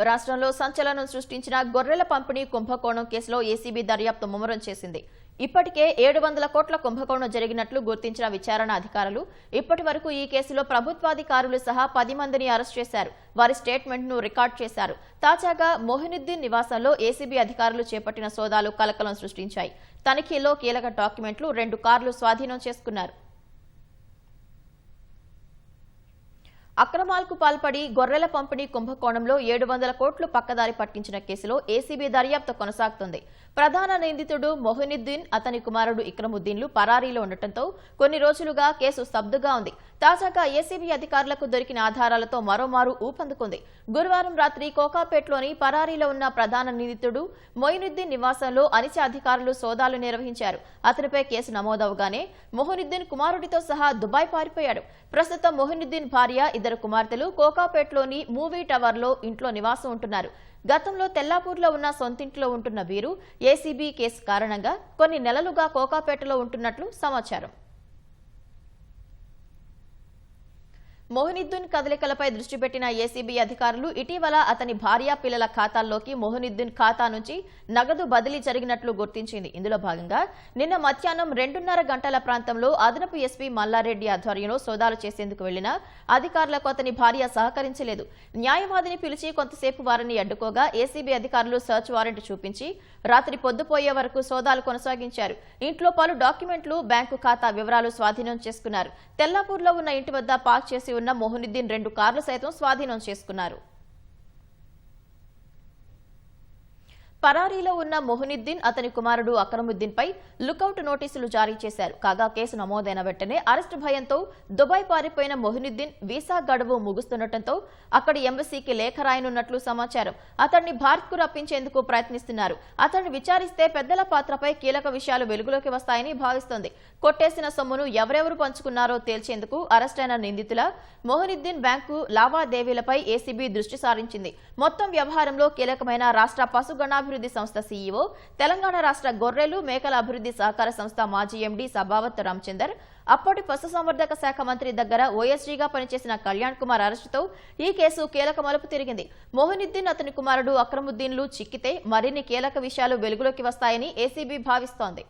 రాష్ట్రంలో సంచలనం సృష్టించిన గొర్రెల పంపిణీ కుంభకోణం కేసులో ఏసీబీ దర్యాప్తు ముమ్మరం చేసింది. ఇప్పటికే ఏడు వందల కోట్ల కుంభకోణం జరిగినట్లు గుర్తించిన విచారణ అధికారులు ఇప్పటి వరకు ఈ కేసులో ప్రభుత్వాధికారులు సహా పది మందిని అరెస్ట్ చేశారు. వారి స్టేట్మెంట్ను రికార్డ్ చేశారు. తాజాగా మొహినుద్దీన్ నివాసంలో ఏసీబీ అధికారులు చేపట్టిన సోదాలు కలకలం సృష్టించాయి. తనిఖీలో కీలక డాక్యుమెంట్లు రెండు కార్లు స్వాధీనం చేసుకున్నారు. అక్రమాలకు పాల్పడి గొర్రెల పంపిణీ కుంభకోణంలో ఏడు వందల కోట్లు పక్కదారి పట్టించిన కేసులో ఏసీబీ దర్యాప్తు కొనసాగుతుంది. ప్రధాన నిందితుడు మొహినుద్దీన్ అతని కుమారుడు ఇక్రముద్దీన్లు పరారీలో ఉండటంతో కొన్ని రోజులుగా కేసు స్తబ్దుగా ఉంది. తాజాగా ఏసీబీ అధికారులకు దొరికిన ఆధారాలతో మరోమారు ఊపందుకుంది. గురువారం రాత్రి కోకాపేట్లోని పరారీలో ఉన్న ప్రధాన నిందితుడు మొయినుద్దీన్ నివాసంలో అనిచ అధికారులు సోదాలు నిర్వహించారు. అతనిపై కేసు నమోదవగానే మొహినుద్దీన్ కుమారుడితో సహా దుబాయ్ పారిపోయాడు. ప్రస్తుతం మొహినుద్దీన్ భార్య ఇద్దరు కుమార్తెలు కోకాపేట్లోని మూవీ టవర్లో ఇంట్లో నివాసం ఉంటున్నారు. గతంలో తెల్లాపూర్లో ఉన్న సొంతింట్లో ఉంటున్న వీరు ఏసీబీ కేసు కారణంగా కొన్ని నెలలుగా కోకాపేటలో ఉంటున్నట్లు సమాచారం. మోహినుద్దీన్ కదలికలపై దృష్టి పెట్టిన ఏసీబీ అధికారులు ఇటీవల అతని భార్య పిల్లల ఖాతాల్లోకి మోహినుద్దీన్ ఖాతా నుంచి నగదు బదిలీ జరిగినట్లు గుర్తించింది. ఇందులో భాగంగా నిన్న మధ్యాహ్నం రెండున్నర గంటల ప్రాంతంలో అదనపు ఎస్పీ మల్లారెడ్డి ఆధ్వర్యంలో సోదాలు చేసేందుకు వెళ్ళిన అధికారులకు అతని భార్య సహకరించలేదు. న్యాయవాదిని పిలిచి కొంతసేపు వారిని అడ్డుకోగా ఏసీబీ అధికారులు సర్చ్ వారెంట్ చూపించి రాత్రి పొద్దుపోయే వరకు సోదాలు కొనసాగించారు. ఇంట్లో పలు డాక్యుమెంట్లు బ్యాంకు ఖాతా వివరాలు స్వాధీనం చేసుకున్నారు. తెల్లాపూర్లో ఉన్న ఇంటి వద్ద పార్క్ చేసి ఉన్న మొహనుద్దీన్ రెండు కార్లు సైతం స్వాధీనం చేసుకున్నారు పరారీలో ఉన్న మొహనుద్దీన్ అతని కుమారుడు అక్రముద్దీన్ పై లుకౌట్ నోటీసులు జారీ చేశారు. కాగా కేసు నమోదైన వెంటనే అరెస్టు భయంతో దుబాయ్ పారిపోయిన మొహనుద్దీన్ వీసా గడువు ముగుస్తుండటంతో అక్కడి ఎంబసీకి లేఖ రాయనున్నట్లు సమాచారం. అతన్ని భారత్కు రప్పించేందుకు ప్రయత్నిస్తున్నారు. అతన్ని విచారిస్తే పెద్దల పాత్రపై కీలక విషయాలు వెలుగులోకి వస్తాయని భావిస్తోంది. కొట్టేసిన సొమ్మును ఎవరెవరు పంచుకున్నారో తేల్చేందుకు అరెస్టైన నిందితుల మొహనుద్దీన్ బ్యాంకు లావాదేవీలపై ఏసీబీ దృష్టి సారించింది. మొత్తం వ్యవహారంలో కీలకమైన రాష్ట్ర పశుగణాభివృద్ధి సంస్థ సీఈఓ తెలంగాణ రాష్ట్ర గొర్రెలు మేకల అభివృద్ధి సహకార సంస్థ మాజీ ఎండీ సభావత్ రామచందర్ అప్పటి పశుసంవర్ధక శాఖ మంత్రి దగ్గర ఓఎస్డీగా పనిచేసిన కళ్యాణ్ కుమార్ అరెస్టుతో ఈ కేసు కీలక మలుపు తిరిగింది. మోహనుద్దీన్ అతని కుమారుడు అక్రముద్దీన్లు చిక్కితే మరిన్ని కీలక విషయాలు వెలుగులోకి వస్తాయని ఏసీబీ భావిస్తోంది.